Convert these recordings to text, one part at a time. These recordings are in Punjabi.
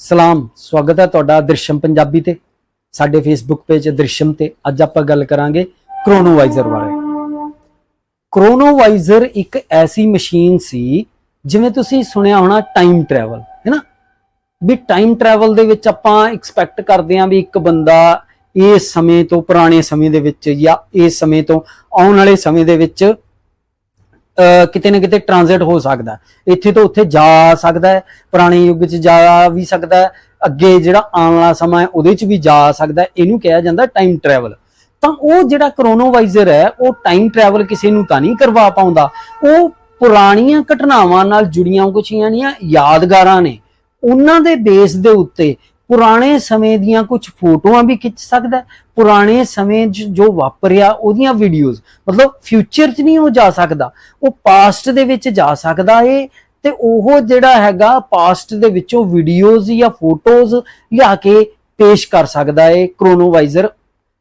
ਸਲਾਮ, ਸਵਾਗਤ ਹੈ ਤੁਹਾਡਾ ਦ੍ਰਿਸ਼ਮ ਪੰਜਾਬੀ ਤੇ, ਸਾਡੇ ਫੇਸਬੁੱਕ ਪੇਜ ਦ੍ਰਿਸ਼ਮ ਤੇ। ਅੱਜ ਆਪਾਂ ਗੱਲ ਕਰਾਂਗੇ ਕ੍ਰੋਨੋਵਾਈਜ਼ਰ ਬਾਰੇ। ਕ੍ਰੋਨੋਵਾਈਜ਼ਰ ਇੱਕ ਐਸੀ ਮਸ਼ੀਨ ਸੀ, ਜਿਵੇਂ ਤੁਸੀਂ ਸੁਣਿਆ ਹੋਣਾ ਟਾਈਮ ਟਰੈਵਲ ਹੈਨਾ ਵੀ ਟਾਈਮ ਟਰੈਵਲ ਦੇ ਵਿੱਚ ਆਪਾਂ ਐਕਸਪੈਕਟ ਕਰਦੇ ਆਂ ਵੀ ਇੱਕ ਬੰਦਾ ਇਸ ਸਮੇਂ ਤੋਂ ਪੁਰਾਣੇ ਸਮੇਂ ਦੇ ਵਿੱਚ ਜਾਂ ਇਸ ਸਮੇਂ ਤੋਂ ਆਉਣ ਵਾਲੇ ਸਮੇਂ ਦੇ ਵਿੱਚ ਕਿਤੇ ਨਾ ਕਿਤੇ ਟ੍ਰਾਂਜ਼ਿਟ ਹੋ ਸਕਦਾ ਇੱਥੇ ਤੋਂ ਉੱਥੇ ਜਾ ਸਕਦਾ ਹੈ, ਪੁਰਾਣੇ ਯੁੱਗ 'ਚ ਜਾ ਵੀ ਸਕਦਾ ਹੈ, ਅੱਗੇ ਜਿਹੜਾ ਆਉਣ ਵਾਲਾ ਸਮਾਂ ਹੈ, ਉਹਦੇ 'ਚ ਵੀ ਜਾ ਸਕਦਾ ਇਹਨੂੰ ਕਿਹਾ ਜਾਂਦਾ ਟਾਈਮ ਟਰੈਵਲ ਤਾਂ ਉਹ ਜਿਹੜਾ ਕਰੋਨੋਵਾਈਜ਼ਰ ਹੈ, ਉਹ ਟਾਈਮ ਟਰੈਵਲ ਕਿਸੇ ਨੂੰ ਤਾਂ ਨਹੀਂ ਕਰਵਾ ਪਾਉਂਦਾ। ਉਹ ਪੁਰਾਣੀਆਂ ਘਟਨਾਵਾਂ ਨਾਲ ਜੁੜੀਆਂ ਕੁਝ ਜਿਹੜੀਆਂ ਯਾਦਗਾਰਾਂ ਨੇ। ਉਹਨਾਂ ਦੇ ਬੇਸ ਦੇ ਉੱਤੇ ਪੁਰਾਣੇ ਸਮੇਂ ਦੀਆਂ ਕੁਝ ਫੋਟੋਆਂ ਵੀ ਖਿੱਚ ਸਕਦਾ ਪੁਰਾਣੇ ਸਮੇਂ ਜੋ ਵਾਪਰਿਆ, ਉਹਦੀਆਂ ਵੀਡੀਓਜ਼ ਮਤਲਬ ਫਿਊਚਰ 'ਚ ਨਹੀਂ ਉਹ ਜਾ ਸਕਦਾ। ਉਹ ਪਾਸਟ ਦੇ ਵਿੱਚ ਜਾ ਸਕਦਾ ਏ ਤੇ ਉਹ ਜਿਹੜਾ ਹੈਗਾ ਪਾਸਟ ਦੇ ਵਿੱਚੋਂ ਵੀਡੀਓਜ਼ ਜਾਂ ਫੋਟੋਜ਼ ਲਿਆ ਕੇ ਪੇਸ਼ ਕਰ ਸਕਦਾ ਏ ਕ੍ਰੋਨੋਵਾਈਜ਼ਰ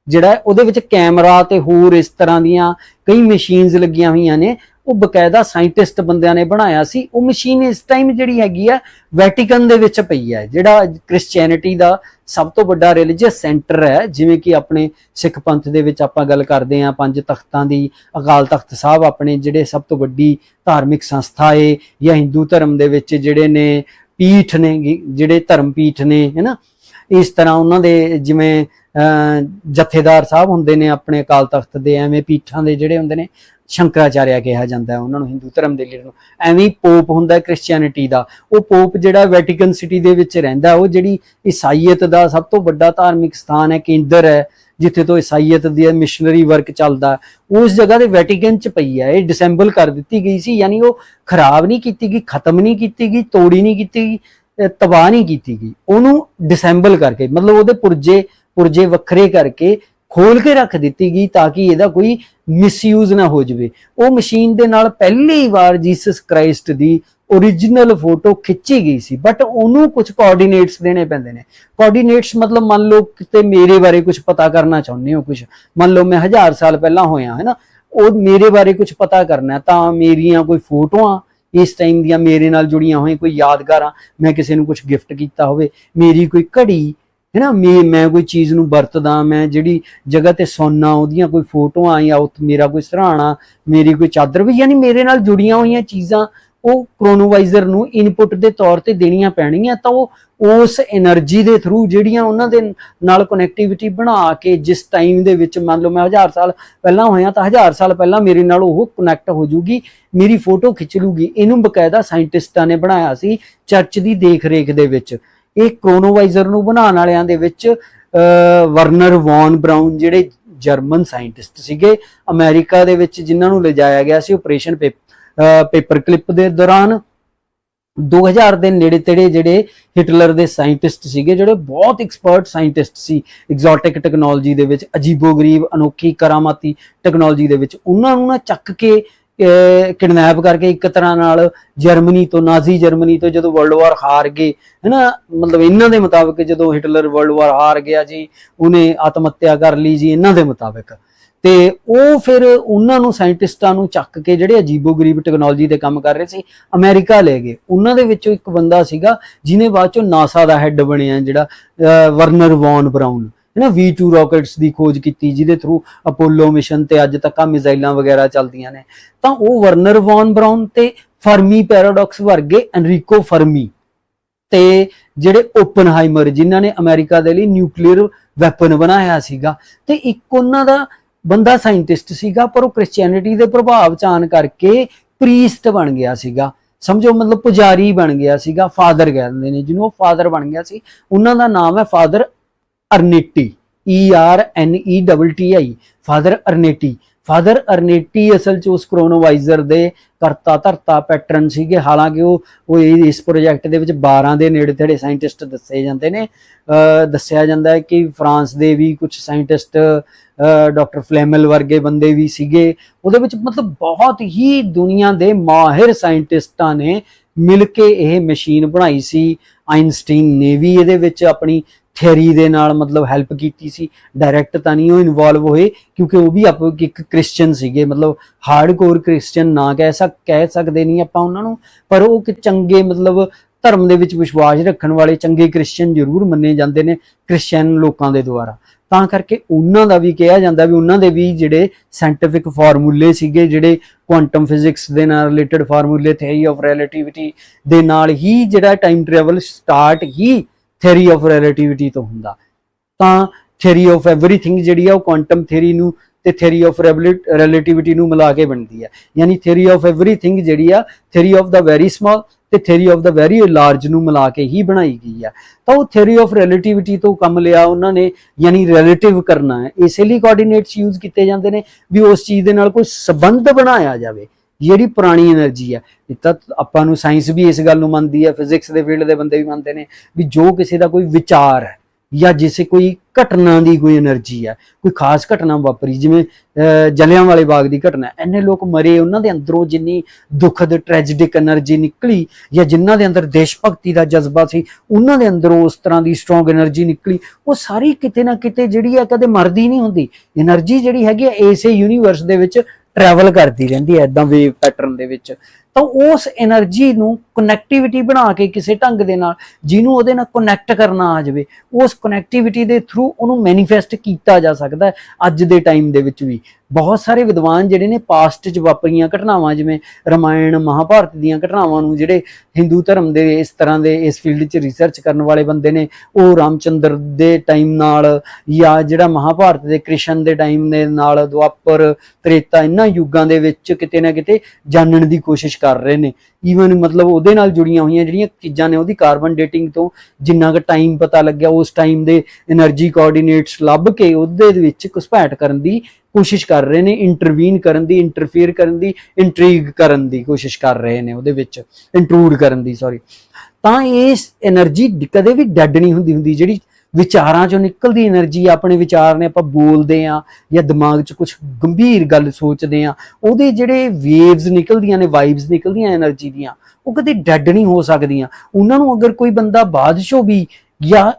ਜਿਹੜਾ ਉਹਦੇ ਵਿੱਚ ਕੈਮਰਾ ਤੇ ਹੋਰ ਇਸ ਤਰ੍ਹਾਂ ਦੀਆਂ ਕਈ ਮਸ਼ੀਨਸ ਲੱਗੀਆਂ ਹੋਈਆਂ ਨੇ। ਉਹ ਬਕਾਇਦਾ ਸਾਇੰਟਿਸਟ ਬੰਦਿਆਂ ਨੇ ਬਣਾਇਆ ਸੀ। ਉਹ ਮਸ਼ੀਨ ਇਸ ਟਾਈਮ ਜਿਹੜੀ ਹੈਗੀ ਆ ਵੈਟੀਕਨ ਦੇ ਵਿੱਚ ਪਈ ਹੈ ਜਿਹੜਾ ਕ੍ਰਿਸਚੀਅਨਿਟੀ ਦਾ ਸਭ ਤੋਂ ਵੱਡਾ ਰਿਲੀਜੀਅਸ ਸੈਂਟਰ ਹੈ ਜਿਵੇਂ ਕਿ ਆਪਣੇ ਸਿੱਖ ਪੰਥ ਦੇ ਵਿੱਚ ਆਪਾਂ ਗੱਲ ਕਰਦੇ ਹਾਂ ਪੰਜ ਤਖਤਾਂ ਦੀ ਅਕਾਲ ਤਖਤ ਸਾਹਿਬ ਆਪਣੇ ਜਿਹੜੇ ਸਭ ਤੋਂ ਵੱਡੀ ਧਾਰਮਿਕ ਸੰਸਥਾ ਏ ਜਾਂ ਹਿੰਦੂ ਧਰਮ ਦੇ ਵਿੱਚ ਜਿਹੜੇ ਨੇ ਪੀਠ ਨੇ ਜਿਹੜੇ ਧਰਮ ਪੀਠ ਨੇ ਹੈਨਾ? ਇਸ ਤਰ੍ਹਾਂ ਉਹਨਾਂ ਦੇ ਜਿਵੇਂ ਅਹ, ਜਥੇਦਾਰ ਸਾਹਿਬ ਹੁੰਦੇ ਨੇ ਆਪਣੇ ਅਕਾਲ ਤਖਤ ਦੇ ਐਵੇਂ ਪੀਠਾਂ ਦੇ ਜਿਹੜੇ ਹੁੰਦੇ ਨੇ ਸ਼ੰਕਰਾਚਾਰਿਆ ਕਿਹਾ ਜਾਂਦਾ ਹੈ, ਉਹਨਾਂ ਨੂੰ ਹਿੰਦੂ ਧਰਮ ਦੇ ਲੀਡਰ ਨੂੰ। ਐਵੇਂ ਪੋਪ ਹੁੰਦਾ ਕ੍ਰਿਸਚੀਅਨਿਟੀ ਦਾ। ਉਹ ਪੋਪ ਜਿਹੜਾ ਵੈਟੀਕਨ ਸਿਟੀ ਦੇ ਵਿੱਚ ਰਹਿੰਦਾ ਉਹ ਜਿਹੜੀ ਈਸਾਈਅਤ ਦਾ ਸਭ ਤੋਂ ਵੱਡਾ ਧਾਰਮਿਕ ਸਥਾਨ ਹੈ, ਕੇਂਦਰ ਹੈ, ਜਿੱਥੇ ਤੋਂ ਈਸਾਈਅਤ ਦੀ ਮਿਸ਼ਨਰੀ ਵਰਕ ਚੱਲਦਾ ਉਸ ਜਗ੍ਹਾ ਦੇ ਵੈਟੀਕਨ ਚ ਪਈ ਹੈ, ਇਹ ਡਿਸੈਂਬਲ ਕਰ ਦਿੱਤੀ ਗਈ ਸੀ, ਯਾਨੀ ਉਹ ਖਰਾਬ ਨਹੀਂ ਕੀਤੀ ਗਈ, ਖਤਮ ਨਹੀਂ ਕੀਤੀ ਗਈ, ਤੋੜੀ ਨਹੀਂ ਕੀਤੀ ਗਈ ਤਬਾਹ ਨਹੀਂ ਕੀਤੀ ਗਈ। ਉਹਨੂੰ ਡਿਸੈਂਬਲ ਕਰਕੇ, ਮਤਲਬ ਉਹਦੇ ਪੁਰਜੇ ਪੁਰਜੇ ਵੱਖਰੇ ਕਰਕੇ ਖੋਲ ਕੇ ਰੱਖ ਦਿੱਤੀ ਗਈ ਤਾਂ ਕਿ ਇਹਦਾ ਕੋਈ ਮਿਸਯੂਜ਼ ਨਾ ਹੋ ਜਾਵੇ। ਉਹ ਮਸ਼ੀਨ ਦੇ ਨਾਲ ਪਹਿਲੀ ਵਾਰ ਜੀਸਸ ਕ੍ਰਾਈਸਟ ਦੀ origignal ਫੋਟੋ ਖਿੱਚੀ ਗਈ ਸੀ ਬਟ ਉਹਨੂੰ ਕੁਝ ਕੋਆਰਡੀਨੇਟਸ ਦੇਣੇ ਪੈਂਦੇ ਨੇ। ਕੋਆਰਡੀਨੇਟਸ ਮਤਲਬ ਮੰਨ ਲਓ ਕਿਤੇ ਮੇਰੇ ਬਾਰੇ ਕੁਝ ਪਤਾ ਕਰਨਾ ਚਾਹੁੰਦੇ ਹੋ ਕੁਝ ਮੰਨ ਲਓ ਮੈਂ ਹਜ਼ਾਰ ਸਾਲ ਪਹਿਲਾਂ ਹੋਇਆ ਹੈ ਨਾ ਉਹ ਮੇਰੇ ਬਾਰੇ ਕੁਝ ਪਤਾ ਕਰਨਾ ਤਾਂ ਮੇਰੀਆਂ ਕੋਈ ਫੋਟੋਆਂ, ਇਸ ਟਾਈਮ ਦੀਆਂ ਮੇਰੇ ਨਾਲ ਜੁੜੀਆਂ ਹੋਈਆਂ ਕੋਈ ਯਾਦਗਾਰਾਂ, ਮੈਂ ਕਿਸੇ ਨੂੰ ਕੁਝ ਗਿਫਟ ਕੀਤਾ ਹੋਵੇ, ਮੇਰੀ ਕੋਈ ਘੜੀ ਹੈਨਾ ਮੈਂ ਮੈਂ ਕੋਈ ਚੀਜ਼ ਨੂੰ ਵਰਤਦਾ, ਮੈਂ ਜਿਹੜੀ ਜਗ੍ਹਾ ਤੇ ਸੌਣਾ ਉਹਦੀਆਂ ਕੋਈ ਫੋਟੋਆਂ ਜਾਂ ਉਹ ਮੇਰਾ ਕੋਈ ਸਰਾਣਾ, ਮੇਰੀ ਕੋਈ ਚਾਦਰ ਵੀ ਯਾਨੀ ਮੇਰੇ ਨਾਲ ਜੁੜੀਆਂ ਹੋਈਆਂ ਚੀਜ਼ਾਂ, ਉਹ ਕ੍ਰੋਨੋਵਾਈਜ਼ਰ ਨੂੰ ਇਨਪੁਟ ਦੇ ਤੌਰ ਤੇ ਦੇਣੀਆਂ ਪੈਣਗੀਆਂ, ਤਾਂ ਉਹ ਉਸ એનર્ਜੀ ਦੇ ਥਰੂ ਜਿਹੜੀਆਂ ਉਹਨਾਂ ਦੇ ਨਾਲ ਕਨੈਕਟੀਵਿਟੀ ਬਣਾ ਕੇ ਜਿਸ ਟਾਈਮ ਦੇ ਵਿੱਚ ਮੰਨ ਲਓ ਮੈਂ ਹਜ਼ਾਰ ਸਾਲ ਪਹਿਲਾਂ ਹੋਇਆ, ਤਾਂ ਹਜ਼ਾਰ ਸਾਲ ਪਹਿਲਾਂ ਮੇਰੇ ਨਾਲ ਉਹ ਕਨੈਕਟ ਹੋ ਜੂਗੀ, ਮੇਰੀ ਫੋਟੋ ਖਿੱਚ ਲੂਗੀ। ਇਹਨੂੰ ਬਕਾਇਦਾ ਸਾਇੰਟਿਸਟਾਂ ਨੇ ਬਣਾਇਆ ਸੀ ਚਰਚ ਦੀ ਦੇਖ ਰੇਖ ਦੇ ਵਿੱਚ। ਇਹ ਕ੍ਰੋਨੋਵਾਈਜ਼ਰ ਨੂੰ ਬਣਾਉਣ ਵਾਲਿਆਂ ਦੇ ਵਿੱਚ ਵਰਨਰ ਵੌਨ ਬ੍ਰਾਊਨ ਜਿਹੜੇ ਜਰਮਨ ਸਾਇੰਟਿਸਟ ਸੀਗੇ, ਅਮਰੀਕਾ ਦੇ ਵਿੱਚ ਜਿਨ੍ਹਾਂ ਨੂੰ ਲਿਜਾਇਆ ਗਿਆ ਸੀ ਆਪਰੇਸ਼ਨ ਪੇਪਰ ਕਲਿੱਪ ਦੇ ਦੌਰਾਨ। 2000 ਦੇ ਨੇੜੇ ਤੇੜੇ ਜਿਹੜੇ ਹਿਟਲਰ ਦੇ ਸਾਇੰਟਿਸਟ ਸੀਗੇ, ਜਿਹੜੇ ਬਹੁਤ ਐਕਸਪਰਟ ਸਾਇੰਟਿਸਟ ਸੀ ਐਗਜ਼ੋਟਿਕ ਟੈਕਨੋਲੋਜੀ ਦੇ ਵਿੱਚ, ਅਜੀਬੋ-ਗਰੀਬ, ਅਨੋਖੀ ਕਰਾਮਾਤੀ ਟੈਕਨੋਲੋਜੀ ਦੇ ਵਿੱਚ, ਉਹਨਾਂ ਨੂੰ ਨਾ ਚੱਕ ਕੇ ਕਿਡਨੈਪ ਕਰਕੇ ਇੱਕ ਤਰ੍ਹਾਂ ਨਾਲ ਜਰਮਨੀ ਤੋਂ ਨਾਜ਼ੀ ਜਰਮਨੀ ਤੋਂ ਜਦੋਂ ਵਰਲਡ ਵਾਰ ਹਾਰ ਗਏ ਹੈਨਾ? ਮਤਲਬ ਇਹਨਾਂ ਦੇ ਮੁਤਾਬਕ ਜਦੋਂ ਹਿਟਲਰ ਵਰਲਡ ਵਾਰ ਹਾਰ ਗਿਆ ਜੀ ਉਹਨੇ ਆਤਮ ਹੱਤਿਆ ਕਰ ਲਈ ਜੀ ਇਹਨਾਂ ਦੇ ਮੁਤਾਬਕ। ਤੇ ਉਹ ਫਿਰ ਉਹਨਾਂ ਨੂੰ ਸਾਇੰਟਿਸਟਾਂ ਨੂੰ ਚੱਕ ਕੇ ਜਿਹੜੇ ਅਜੀਬੋ-ਗਰੀਬ ਟੈਕਨੋਲੋਜੀ ਤੇ ਕੰਮ ਕਰ ਰਹੇ ਸੀ ਅਮਰੀਕਾ ਲੈ ਗਏ। ਉਹਨਾਂ ਦੇ ਵਿੱਚੋਂ ਇੱਕ ਬੰਦਾ ਸੀਗਾ ਜਿਹਨੇ ਬਾਅਦ ਚੋਂ ਨਾਸਾ ਦਾ ਹੈੱਡ ਬਣਿਆ ਜਿਹੜਾ ਅਹ, ਵਰਨਰ ਵੌਨ ਬਰਾਊਨ। ਹੈਨਾ V2 ਰਾਕੇਟਸ ਦੀ ਖੋਜ ਕੀਤੀ, ਜਿਹਦੇ ਥਰੂ ਅਪੋਲੋ ਮਿਸ਼ਨ ਤੇ ਅੱਜ ਤੱਕ ਆ ਮਿਜ਼ਾਈਲਾਂ ਵਗੈਰਾ ਚੱਲਦੀਆਂ ਨੇ। ਤਾਂ ਉਹ ਵਰਨਰ ਵੌਨ ਬਰਾਊਨ ਤੇ ਫਰਮੀ ਪੈਰਾਡਾਕਸ ਵਰਗੇ ਐਨਰੀਕੋ ਫਰਮੀ ਤੇ ਜਿਹੜੇ ਓਪਨਹਾਈਮਰ, ਜਿਨ੍ਹਾਂ ਨੇ ਅਮਰੀਕਾ ਦੇ ਲਈ ਨਿਊਕਲੀਅਰ ਵੈਪਨ ਬਣਾਇਆ ਸੀਗਾ। ਤੇ ਇੱਕ ਉਹਨਾਂ ਦਾ ਬੰਦਾ ਸਾਇੰਟਿਸਟ ਸੀਗਾ, ਪਰ ਉਹ ਕ੍ਰਿਸਚੀਅਨਿਟੀ ਦੇ ਪ੍ਰਭਾਵ ਚ ਆਣ ਕਰਕੇ ਪ੍ਰੀਸਟ ਬਣ ਗਿਆ ਸੀਗਾ। ਸਮਝੋ, ਮਤਲਬ ਪੁਜਾਰੀ ਬਣ ਗਿਆ ਸੀਗਾ, ਫਾਦਰ ਕਹਿੰਦੇ ਨੇ, ਜਿਹਨੂੰ ਉਹ ਫਾਦਰ ਬਣ ਗਿਆ ਸੀ। ਉਹਨਾਂ ਦਾ ਨਾਮ ਹੈ father Ernetti E R N E double T I father Ernetti father Ernetti ਅਸਲ ਚ ਉਸ ਕ੍ਰੋਨੋਵਾਈਜ਼ਰ ਦੇ ਕਰਤਾ ਧਰਤਾ ਪੈਟਰਨ ਸੀਗੇ। ਹਾਲਾਂਕਿ ਉਹ ਉਹ ਇਸ ਪ੍ਰੋਜੈਕਟ ਦੇ ਵਿੱਚ 12 ਦੇ ਨੇੜੇ ਤੇੜੇ ਸਾਇੰਟਿਸਟ ਦੱਸੇ ਜਾਂਦੇ ਨੇ। ਦੱਸਿਆ ਜਾਂਦਾ ਹੈ ਕਿ ਫਰਾਂਸ ਦੇ ਵੀ ਕੁਝ ਸਾਇੰਟਿਸਟ ਡਾਕਟਰ ਫਲੇਮਲ ਵਰਗੇ ਬੰਦੇ ਵੀ ਸੀਗੇ। ਉਹਦੇ ਵਿੱਚ ਮਤਲਬ ਬਹੁਤ ਹੀ ਦੁਨੀਆ ਦੇ ਮਾਹਿਰ ਸਾਇੰਟਿਸਟਾਂ ਨੇ ਮਿਲ ਕੇ ਇਹ ਮਸ਼ੀਨ ਬਣਾਈ ਸੀ। ਆਇਨਸਟਾਈਨ ਨੇ ਵੀ ਇਹਦੇ ਵਿੱਚ ਆਪਣੀ ਥਿਉਰੀ ਦੇ ਨਾਲ ਮਤਲਬ ਹੈਲਪ ਕੀਤੀ ਸੀ। ਡਾਇਰੈਕਟ ਤਾਂ ਨਹੀਂ ਉਹ ਇਨਵੋਲਵ ਹੋਏ, ਕਿਉਂਕਿ ਉਹ ਵੀ ਆਪ ਇੱਕ ਕ੍ਰਿਸਚੀਅਨ ਸੀਗੇ। ਮਤਲਬ ਹਾਰਡਕੋਰ ਕ੍ਰਿਸਚੀਅਨ ਨਾ ਕਹਿ ਸਕ, ਕਹਿ ਸਕਦੇ ਨਹੀਂ ਆਪਾਂ ਉਹਨਾਂ ਨੂੰ। ਪਰ ਉਹ ਕਿ ਚੰਗੇ ਮਤਲਬ ਧਰਮ ਦੇ ਵਿੱਚ ਵਿਸ਼ਵਾਸ ਰੱਖਣ ਵਾਲੇ ਚੰਗੇ ਕ੍ਰਿਸਚੀਅਨ ਜ਼ਰੂਰ ਮੰਨੇ ਜਾਂਦੇ ਨੇ ਕ੍ਰਿਸਚੀਅਨ ਲੋਕਾਂ ਦੇ ਦੁਆਰਾ। ਤਾਂ ਕਰਕੇ ਉਹਨਾਂ ਦਾ ਵੀ ਕਿਹਾ ਜਾਂਦਾ ਵੀ ਉਹਨਾਂ ਦੇ ਵੀ ਜਿਹੜੇ ਸਾਇੰਟਿਫਿਕ ਫਾਰਮੂਲੇ ਸੀਗੇ, ਜਿਹੜੇ ਕੁਆਂਟਮ ਫਿਜ਼ਿਕਸ ਦੇ ਨਾਲ ਰਿਲੇਟਡ ਫਾਰਮੂਲੇ ਥਿਊਰੀ ਆਫ ਰਿਲੇਟਿਵਿਟੀ ਦੇ ਨਾਲ ਹੀ ਜਿਹੜਾ ਟਾਈਮ ਟਰੈਵਲ ਸਟਾਰਟ ਹੀ ਥਿਊਰੀ ਆਫ ਰਿਲੇਟਿਵਿਟੀ ਤੋਂ ਹੁੰਦਾ। ਤਾਂ ਥਿਊਰੀ ਆਫ ਐਵਰੀਥਿੰਗ ਜਿਹੜੀ ਆ, ਉਹ ਕੁਆਂਟਮ ਥਿਊਰੀ ਨੂੰ ਤੇ ਥਿਊਰੀ ਆਫ ਰਿਲੇਟਿਵਿਟੀ ਨੂੰ ਮਿਲਾ ਕੇ ਬਣਦੀ ਹੈ ਯਾਨੀ ਥਿਊਰੀ ਆਫ ਐਵਰੀਥਿੰਗ ਜਿਹੜੀ ਆ theory of the very small ਤੇ theory of the very large ਨੂੰ ਮਿਲਾ ਕੇ ਹੀ ਬਣਾਈ ਗਈ ਆ। ਤਾਂ ਉਹ ਥਿਊਰੀ ਆਫ ਰਿਲੇਟਿਵਿਟੀ ਤੋਂ ਕੰਮ ਲਿਆ ਉਹਨਾਂ ਨੇ, ਯਾਨੀ ਰਿਲੇਟਿਵ ਕਰਨਾ ਹੈ। ਇਸੇ ਲਈ ਕੋਆਰਡੀਨੇਟਸ ਯੂਜ਼ ਕੀਤੇ ਜਾਂਦੇ ਨੇ ਵੀ ਉਸ ਚੀਜ਼ ਦੇ ਨਾਲ ਕੋਈ ਸੰਬੰਧ ਬਣਾਇਆ ਜਾਵੇ। ਜਿਹੜੀ ਪੁਰਾਣੀ એનર્ਜੀ ਆ ਤਾਂ ਆਪਾਂ ਨੂੰ ਸਾਇੰਸ ਵੀ ਇਸ ਗੱਲ ਨੂੰ ਮੰਨਦੀ ਆ ਫਿਜ਼ਿਕਸ ਦੇ ਫੀਲਡ ਦੇ ਬੰਦੇ ਵੀ ਮੰਨਦੇ ਨੇ ਵੀ ਜੋ ਕਿਸੇ ਦਾ ਕੋਈ ਵਿਚਾਰ ਹੈ ਜਾਂ ਜਿਸੇ ਕੋਈ ਘਟਨਾ ਦੀ ਕੋਈ એનર્ਜੀ ਹੈ ਕੋਈ ਖਾਸ ਘਟਨਾ ਵਾਪਰੀ, ਜਿਵੇਂ ਜਲਿਆਂ ਵਾਲੇ ਬਾਗ ਦੀ ਘਟਨਾ ਐਨੇ ਲੋਕ ਮਰੇ, ਉਹਨਾਂ ਦੇ ਅੰਦਰੋਂ ਜਿੰਨੀ ਦੁੱਖਦ ਟ੍ਰੈਜੈਡਿਕ એનર્ਜੀ ਨਿਕਲੀ ਜਾਂ ਜਿਨ੍ਹਾਂ ਦੇ ਅੰਦਰ ਦੇਸ਼ ਭਗਤੀ ਦਾ ਜਜ਼ਬਾ ਸੀ, ਉਹਨਾਂ ਦੇ ਅੰਦਰੋਂ ਉਸ ਤਰ੍ਹਾਂ ਦੀ ਸਟਰੋਂਗ એનર્ਜੀ ਨਿਕਲੀ, ਉਹ ਸਾਰੀ ਕਿਤੇ ਨਾ ਕਿਤੇ ਜਿਹੜੀ ਆ, ਕਦੇ ਮਰਦੀ ਨਹੀਂ ਹੁੰਦੀ, એનર્ਜੀ ਜਿਹੜੀ ਹੈਗੀ ਆ, ਇਸੇ ਯੂਨੀਵਰਸ ਦੇ ਵਿੱਚ ਟਰੈਵਲ ਕਰਦੀ ਰਹਿੰਦੀ ਹੈ ਇਦਾਂ ਵੇਵ ਪੈਟਰਨ ਦੇ ਵਿੱਚ। ਤਾਂ ਉਸ એનર્ਜੀ ਨੂੰ ਕਨੈਕਟੀਵਿਟੀ ਬਣਾ ਕੇ ਕਿਸੇ ਢੰਗ ਦੇ ਨਾਲ ਜਿਹਨੂੰ ਉਹਦੇ ਨਾਲ ਕਨੈਕਟ ਕਰਨਾ ਆ ਜਾਵੇ, ਉਸ ਕਨੈਕਟੀਵਿਟੀ ਦੇ ਥਰੂ ਉਹਨੂੰ ਮੈਨੀਫੈਸਟ ਕੀਤਾ ਜਾ ਸਕਦਾ ਅੱਜ ਦੇ ਟਾਈਮ ਦੇ ਵਿੱਚ ਵੀ। ਬਹੁਤ ਸਾਰੇ ਵਿਦਵਾਨ ਜਿਹੜੇ ਨੇ ਪਾਸਟ 'ਚ ਵਾਪਰੀਆਂ ਘਟਨਾਵਾਂ, ਜਿਵੇਂ ਰਮਾਇਣ, ਮਹਾਭਾਰਤ ਦੀਆਂ ਘਟਨਾਵਾਂ ਨੂੰ, ਜਿਹੜੇ ਹਿੰਦੂ ਧਰਮ ਦੇ ਇਸ ਤਰ੍ਹਾਂ ਦੇ ਇਸ ਫੀਲਡ 'ਚ ਰਿਸਰਚ ਕਰਨ ਵਾਲੇ ਬੰਦੇ ਨੇ, ਉਹ ਰਾਮਚੰਦਰ ਦੇ ਟਾਈਮ ਨਾਲ ਜਾਂ ਜਿਹੜਾ ਮਹਾਭਾਰਤ ਦੇ ਕ੍ਰਿਸ਼ਨ ਦੇ ਟਾਈਮ ਦੇ ਨਾਲ ਦੁਆਪਰ, ਤ੍ਰੇਤਾ, ਇਹਨਾਂ ਯੁੱਗਾਂ ਦੇ ਵਿੱਚ ਕਿਤੇ ਨਾ ਕਿਤੇ ਜਾਣਨ ਦੀ ਕੋਸ਼ਿਸ਼ ਕਰ ਰਹੇ ਨੇ। ਈਵਨ ਮਤਲਬ ਉਹਦੇ ਨਾਲ ਜੁੜੀਆਂ ਹੋਈਆਂ ਜਿਹੜੀਆਂ ਚੀਜ਼ਾਂ ਨੇ, ਉਹਦੀ ਕਾਰਬਨ ਡੇਟਿੰਗ ਤੋਂ ਜਿੰਨਾ ਕੁ ਟਾਈਮ ਪਤਾ ਲੱਗਿਆ, ਉਸ ਟਾਈਮ ਦੇ એનર્ਜੀ ਕੋਆਰਡੀਨੇਟਸ ਲੱਭ ਕੇ ਉਹਦੇ ਵਿੱਚ ਘੁਸਪੈਠ ਕਰਨ ਦੀ ਕੋਸ਼ਿਸ਼ ਕਰ ਰਹੇ ਨੇ ਇੰਟਰਵੀਨ ਕਰਨ ਦੀ ਇੰਟਰਫੇਅਰ ਕਰਨ ਦੀ ਇੰਟ੍ਰੀਗ ਕਰਨ ਦੀ ਕੋਸ਼ਿਸ਼ ਕਰ ਰਹੇ ਨੇ ਉਹਦੇ ਵਿੱਚ ਇੰਟਰੂਡ ਕਰਨ ਦੀ ਸੌਰੀ ਤਾਂ ਇਹ એનર્ਜੀ ਕਦੇ ਵੀ ਡੈੱਡ ਨਹੀਂ ਹੁੰਦੀ ਹੁੰਦੀ ਜਿਹੜੀ ਵਿਚਾਰਾਂ ਚੋਂ ਨਿਕਲਦੀ એનર્ਜੀ ਆਪਣੇ ਵਿਚਾਰ ਨੇ ਆਪਾਂ ਬੋਲਦੇ ਆ ਜਾਂ ਦਿਮਾਗ 'ਚ ਕੁਝ ਗੰਭੀਰ ਗੱਲ ਸੋਚਦੇ ਆ, ਉਹਦੇ ਜਿਹੜੇ ਵੇਵਸ ਨਿਕਲਦੀਆਂ ਨੇ ਵਾਈਬਸ ਨਿਕਲਦੀਆਂ એનર્ਜੀ ਦੀਆਂ, ਉਹ ਕਦੇ ਡੈੱਡ ਨਹੀਂ ਹੋ ਸਕਦੀਆਂ। ਉਹਨਾਂ ਨੂੰ ਅਗਰ ਕੋਈ ਬੰਦਾ ਬਾਅਦ 'ਚੋਂ ਵੀ ਜਾਂ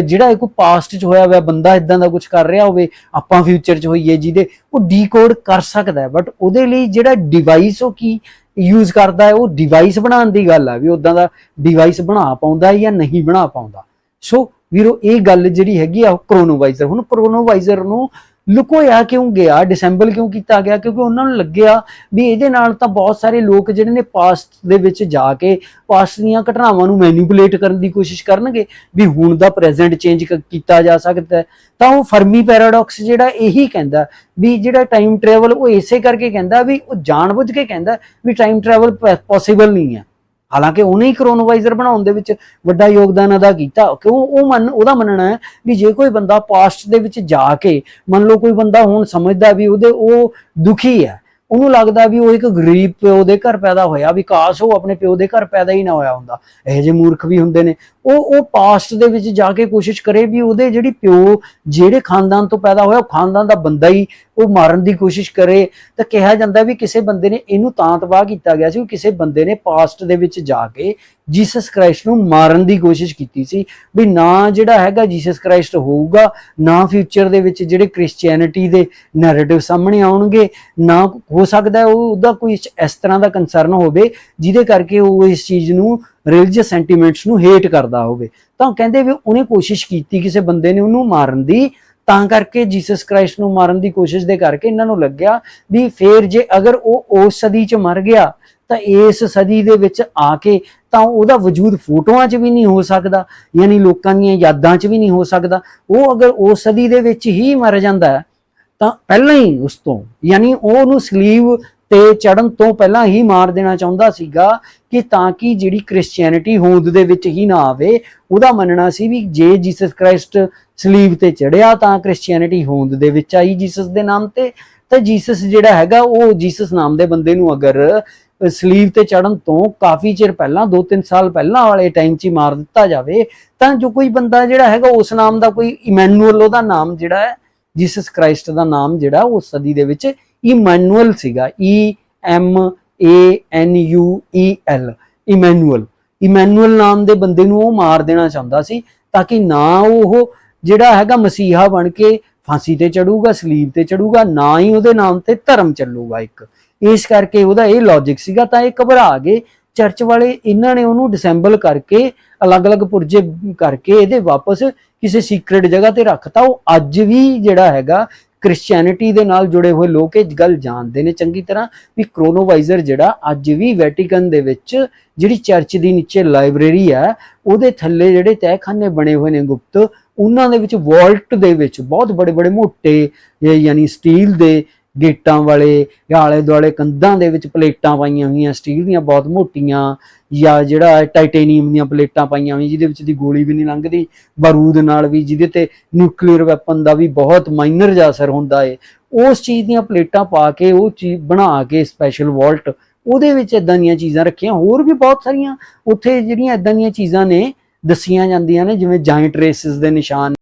ਜਿਹੜਾ ਕੋਈ ਪਾਸਟ 'ਚ ਹੋਇਆ ਹੋਇਆ ਬੰਦਾ ਇਦਾਂ ਦਾ ਕੁਝ ਕਰ ਰਿਹਾ ਹੋਵੇ, ਆਪਾਂ ਫਿਊਚਰ 'ਚ ਹੋਈਏ ਜਿਹਦੇ, ਉਹ ਡੀਕੋਡ ਕਰ ਸਕਦਾ ਬਟ ਉਹਦੇ ਲਈ ਜਿਹੜਾ ਡਿਵਾਈਸ ਉਹ ਕੀ ਯੂਜ਼ ਕਰਦਾ ਹੈ, ਉਹ ਡਿਵਾਈਸ ਬਣਾਉਣ ਦੀ ਗੱਲ ਆ, ਵੀ ਉਦਾਂ ਦਾ ਡਿਵਾਈਸ ਬਣਾ ਪਾਉਂਦਾ ਜਾਂ ਨਹੀਂ ਬਣਾ ਪਾਉਂਦਾ। ਸੋ ਵੀਰੋ, ਇਹ ਗੱਲ ਜਿਹੜੀ ਹੈਗੀ ਆ ਕਰੋਨੋਵਾਈਜ਼ਰ ਹੁਣ ਕਰੋਨੋਵਾਈਜ਼ਰ ਨੂੰ ਲੁਕੋਇਆ ਕਿਉਂ ਗਿਆ ਡਿਸੈਂਬਲ ਕਿਉਂ ਕੀਤਾ ਗਿਆ? ਕਿਉਂਕਿ ਉਹਨਾਂ ਨੂੰ ਲੱਗਿਆ ਵੀ ਇਹਦੇ ਨਾਲ ਤਾਂ ਬਹੁਤ ਸਾਰੇ ਲੋਕ ਜਿਹੜੇ ਨੇ ਪਾਸਟ ਦੇ ਵਿੱਚ ਜਾ ਕੇ ਪਾਸਟ ਦੀਆਂ ਘਟਨਾਵਾਂ ਨੂੰ ਮੈਨੀਪੂਲੇਟ ਕਰਨ ਦੀ ਕੋਸ਼ਿਸ਼ ਕਰਨਗੇ ਵੀ ਹੁਣ ਦਾ ਪ੍ਰੈਜ਼ੈਂਟ ਚੇਂਜ ਕੀਤਾ ਜਾ ਸਕਦਾ ਤਾਂ ਉਹ ਫਰਮੀ ਪੈਰਾਡਾਕਸ ਜਿਹੜਾ ਇਹੀ ਕਹਿੰਦਾ ਵੀ ਜਿਹੜਾ ਟਾਈਮ ਟਰੈਵਲ ਉਹ ਇਸੇ ਕਰਕੇ ਕਹਿੰਦਾ ਵੀ ਉਹ ਜਾਣਬੁੱਝ ਕੇ ਕਹਿੰਦਾ ਵੀ ਟਾਈਮ ਟਰੈਵਲ ਪੋਸੀਬਲ ਨਹੀਂ ਹੈ। ਹਾਲਾਂਕਿ ਉਹਨੇ ਹੀ ਕਰੋਨੋਵਾਈਜ਼ਰ ਬਣਾਉਣ ਦੇ ਵਿੱਚ ਵੱਡਾ ਯੋਗਦਾਨ ਅਦਾ ਕੀਤਾ। ਕਿਉਂ? ਉਹ ਮੰਨ, ਉਹਦਾ ਮੰਨਣਾ ਹੈ ਵੀ ਜੇ ਕੋਈ ਬੰਦਾ ਪਾਸਟ ਦੇ ਵਿੱਚ ਜਾ ਕੇ, ਮੰਨ ਲਓ ਕੋਈ ਬੰਦਾ ਹੁਣ ਸਮਝਦਾ ਵੀ ਉਹਦੇ, ਉਹ ਦੁਖੀ ਹੈ, ਉਹਨੂੰ ਲੱਗਦਾ ਵੀ ਉਹ ਇੱਕ ਗਰੀਬ ਪਿਓ ਦੇ ਘਰ ਪੈਦਾ ਹੋਇਆ, ਵਿਕਾਸ ਉਹ ਆਪਣੇ ਪਿਓ ਦੇ ਘਰ ਪੈਦਾ ਹੀ ਨਾ ਹੋਇਆ ਹੁੰਦਾ। ਇਹੋ ਜਿਹੇ ਮੂਰਖ ਵੀ ਹੁੰਦੇ ਨੇ। ਉਹ ਉਹ ਪਾਸਟ ਦੇ ਵਿੱਚ ਜਾ ਕੇ ਕੋਸ਼ਿਸ਼ ਕਰੇ ਵੀ ਉਹਦੇ ਜਿਹੜੀ ਪਿਓ ਜਿਹੜੇ ਖਾਨਦਾਨ ਤੋਂ ਪੈਦਾ ਹੋਇਆ, ਉਹ ਖਾਨਦਾਨ ਦਾ ਬੰਦਾ ਹੀ ਉਹ ਮਾਰਨ ਦੀ ਕੋਸ਼ਿਸ਼ ਕਰੇ। ਤਾਂ ਕਿਹਾ ਜਾਂਦਾ ਵੀ ਕਿਸੇ ਬੰਦੇ ਨੇ ਇਹਨੂੰ ਤਾਂ ਤਬਾਹ ਕੀਤਾ ਗਿਆ ਸੀ ਕਿ ਕਿਸੇ ਬੰਦੇ ਨੇ ਪਾਸਟ ਦੇ ਵਿੱਚ ਜਾ ਕੇ ਜੀਸਸ ਕ੍ਰਾਈਸਟ ਨੂੰ ਮਾਰਨ ਦੀ ਕੋਸ਼ਿਸ਼ ਕੀਤੀ ਸੀ ਵੀ ਨਾ ਜਿਹੜਾ ਹੈਗਾ ਜੀਸਸ ਕ੍ਰਾਈਸਟ ਹੋਊਗਾ, ਨਾ ਫਿਊਚਰ ਦੇ ਵਿੱਚ ਜਿਹੜੇ ਕ੍ਰਿਸਚੀਅਨਿਟੀ ਦੇ ਨੈਰੇਟਿਵ ਸਾਹਮਣੇ ਆਉਣਗੇ, ਨਾ ਹੋ ਸਕਦਾ ਉਹ ਉਹਦਾ ਕੋਈ ਇਸ ਤਰ੍ਹਾਂ ਦਾ ਕੰਸਰਨ ਹੋਵੇ, ਜਿਹਦੇ ਕਰਕੇ ਉਹ ਇਸ ਚੀਜ਼ ਨੂੰ ਰਿਲੀਜੀਅਸ ਸੈਂਟੀਮੈਂਟਸ ਨੂੰ ਹੇਟ ਕਰਦਾ ਹੋਵੇ, ਤਾਂ ਕਹਿੰਦੇ ਵੀ ਉਹਨੇ ਕੋਸ਼ਿਸ਼ ਕੀਤੀ ਕਿਸੇ ਬੰਦੇ ਨੇ ਉਹਨੂੰ ਮਾਰਨ ਦੀ, ਤਾਂ ਕਰਕੇ ਜੀਸਸ ਕ੍ਰਾਈਸਟ ਨੂੰ ਮਾਰਨ ਦੀ ਕੋਸ਼ਿਸ਼ ਦੇ ਕਰਕੇ ਇਹਨਾਂ ਨੂੰ ਲੱਗਿਆ ਵੀ ਫੇਰ ਜੇ ਅਗਰ ਉਹ ਉਸ ਸਦੀ 'ਚ ਮਰ ਗਿਆ, ਤਾਂ ਇਸ ਸਦੀ ਦੇ ਵਿੱਚ ਆ ਕੇ ਤਾਂ ਉਹਦਾ ਵਜੂਦ ਫੋਟੋਆਂ 'ਚ ਵੀ ਨਹੀਂ ਹੋ ਸਕਦਾ, ਯਾਨੀ ਲੋਕਾਂ ਦੀਆਂ ਯਾਦਾਂ 'ਚ ਵੀ ਨਹੀਂ ਹੋ ਸਕਦਾ। ਉਹ ਅਗਰ ਉਸ ਸਦੀ ਦੇ ਵਿੱਚ ਹੀ ਮਰ ਜਾਂਦਾ, ਤਾਂ ਪਹਿਲਾਂ ਹੀ ਉਸ ਤੋਂ, ਯਾਨੀ ਉਹ ਉਹਨੂੰ ਸਲੀਵ ਤੇ ਚੜਨ ਤੋਂ ਪਹਿਲਾਂ ਹੀ ਮਾਰ ਦੇਣਾ ਚਾਹੁੰਦਾ ਸੀਗਾ ਕਿ ਤਾਂ ਕਿ ਜਿਹੜੀ ਕ੍ਰਿਸਚੀਅਨਿਟੀ ਹੋਂਦ ਦੇ ਵਿੱਚ ਹੀ ਨਾ ਆਵੇ। ਉਹਦਾ ਮੰਨਣਾ ਸੀ ਵੀ ਜੇ ਜੀਸਸ ਕ੍ਰਾਈਸਟ ਸਲੀਵ ਤੇ ਚੜਿਆ ਤਾਂ ਕ੍ਰਿਸਚੀਅਨਿਟੀ ਹੋਂਦ ਦੇ ਵਿੱਚ ਆਈ ਜੀਸਸ ਦੇ ਨਾਮ ਤੇ। ਤਾਂ ਜੀਸਸ ਜਿਹੜਾ ਹੈਗਾ, ਉਹ ਜੀਸਸ ਨਾਮ ਦੇ ਬੰਦੇ ਨੂੰ ਅਗਰ ਸਲੀਵ ਤੇ ਚੜਨ ਤੋਂ ਕਾਫੀ ਚਿਰ ਪਹਿਲਾਂ 2-3 ਸਾਲ ਪਹਿਲਾਂ ਵਾਲੇ ਟਾਈਮ 'ਚ ਹੀ ਮਾਰ ਦਿੱਤਾ ਜਾਵੇ, ਤਾਂ ਜੋ ਕੋਈ ਬੰਦਾ ਜਿਹੜਾ ਹੈਗਾ, ਉਸ ਨਾਮ ਦਾ ਕੋਈ ਇਮੈਨੂਅਲ ਉਹਦਾ ਨਾਮ ਜਿਹੜਾ ਹੈ ਜੀਸਸ ਕ੍ਰਾਈਸਟ ਦਾ ਨਾਮ ਜਿਹੜਾ ਉਸ ਸਦੀ ਦੇ ਵਿੱਚ ਇਮੈਨੂਅਲ ਸੀਗਾ E M A N U E L Emmanuel Emmanuel ਨਾਮ ਦੇ ਬੰਦੇ ਨੂੰ ਉਹ ਮਾਰ ਦੇਣਾ ਚਾਹੁੰਦਾ ਸੀ ਤਾਂ ਕਿ ਨਾ ਉਹ ਜਿਹੜਾ ਹੈਗਾ ਮਸੀਹਾ ਬਣ ਕੇ ਫਾਂਸੀ ਤੇ ਚੜੂਗਾ ਸਲੀਬ ਤੇ ਚੜੂਗਾ ਨਾ ਹੀ ਉਹਦੇ ਨਾਮ ਤੇ ਧਰਮ ਚੱਲੂਗਾ ਇੱਕ ਇਸ ਕਰਕੇ ਉਹਦਾ ਇਹ ਲੌਜੀਕ ਸੀਗਾ ਤਾਂ ਇਹ ਘਬਰਾ ਗਏ ਚਰਚ ਵਾਲੇ ਇਹਨਾਂ ਨੇ ਉਹਨੂੰ ਡਿਸੈਂਬਲ ਕਰਕੇ, ਅਲੱਗ-ਅਲੱਗ ਪੁਰਜੇ ਕਰਕੇ ਇਹਦੇ ਵਾਪਸ ਕਿਸੇ ਸੀਕ੍ਰੇਟ ਜਗ੍ਹਾ ਤੇ ਰੱਖਤਾ। ਉਹ ਅੱਜ ਵੀ ਜਿਹੜਾ ਹੈਗਾ ਕ੍ਰਿਸਚੀਅਨਿਟੀ ਦੇ ਨਾਲ ਜੁੜੇ ਹੋਏ ਲੋਕ ਇਹ ਗੱਲ ਜਾਣਦੇ ਨੇ ਚੰਗੀ ਤਰ੍ਹਾਂ ਵੀ ਕ੍ਰੋਨੋਵਾਈਜ਼ਰ ਜਿਹੜਾ ਅੱਜ ਵੀ ਵੈਟੀਕਨ ਦੇ ਵਿੱਚ ਜਿਹੜੀ ਚਰਚ ਦੀ ਨੀਚੇ ਲਾਇਬ੍ਰੇਰੀ ਹੈ, ਉਹਦੇ ਥੱਲੇ ਜਿਹੜੇ ਤਹਿਖਾਨੇ ਬਣੇ ਹੋਏ ਨੇ ਗੁਪਤ, ਉਹਨਾਂ ਦੇ ਵਿੱਚ ਵਾਲਟ ਦੇ ਵਿੱਚ ਬਹੁਤ ਬੜੇ ਬੜੇ ਮੋਟੇ ਯਾਨੀ ਸਟੀਲ ਦੇ ਗੇਟਾਂ ਵਾਲੇ ਜਾਂ ਆਲੇ ਦੁਆਲੇ ਕੰਧਾਂ ਦੇ ਵਿੱਚ ਪਲੇਟਾਂ ਪਾਈਆਂ ਹੋਈਆਂ, ਸਟੀਲ ਦੀਆਂ ਬਹੁਤ ਮੋਟੀਆਂ, ਜਾਂ ਜਿਹੜਾ ਟਾਈਟੇਨੀਅਮ ਦੀਆਂ ਪਲੇਟਾਂ ਪਾਈਆਂ ਹੋਈਆਂ, ਜਿਹਦੇ ਵਿੱਚ ਦੀ ਗੋਲੀ ਵੀ ਨਹੀਂ ਲੰਘਦੀ, ਬਾਰੂਦ ਨਾਲ ਵੀ, ਜਿਹਦੇ ਤੇ ਨਿਊਕਲੀਅਰ ਵੈਪਨ ਦਾ ਵੀ ਬਹੁਤ ਮਾਈਨਰ ਜਿਹਾ ਅਸਰ ਹੁੰਦਾ ਏ। ਉਸ ਚੀਜ਼ ਦੀਆਂ ਪਲੇਟਾਂ ਪਾ ਕੇ, ਉਹ ਚੀਜ਼ ਬਣਾ ਕੇ ਸਪੈਸ਼ਲ ਵਾਲਟ ਉਹਦੇ ਵਿੱਚ ਇਦਾਂ ਦੀਆਂ ਚੀਜ਼ਾਂ ਰੱਖੀਆਂ, ਹੋਰ ਵੀ ਬਹੁਤ ਸਾਰੀਆਂ, ਉੱਥੇ ਜਿਹੜੀਆਂ ਇਦਾਂ ਦੀਆਂ ਚੀਜ਼ਾਂ ਨੇ, ਦੱਸੀਆਂ ਜਾਂਦੀਆਂ ਨੇ, ਜਿਵੇਂ ਜਾਇੰਟ ਰੇਸਿਸ ਦੇ ਨਿਸ਼ਾਨ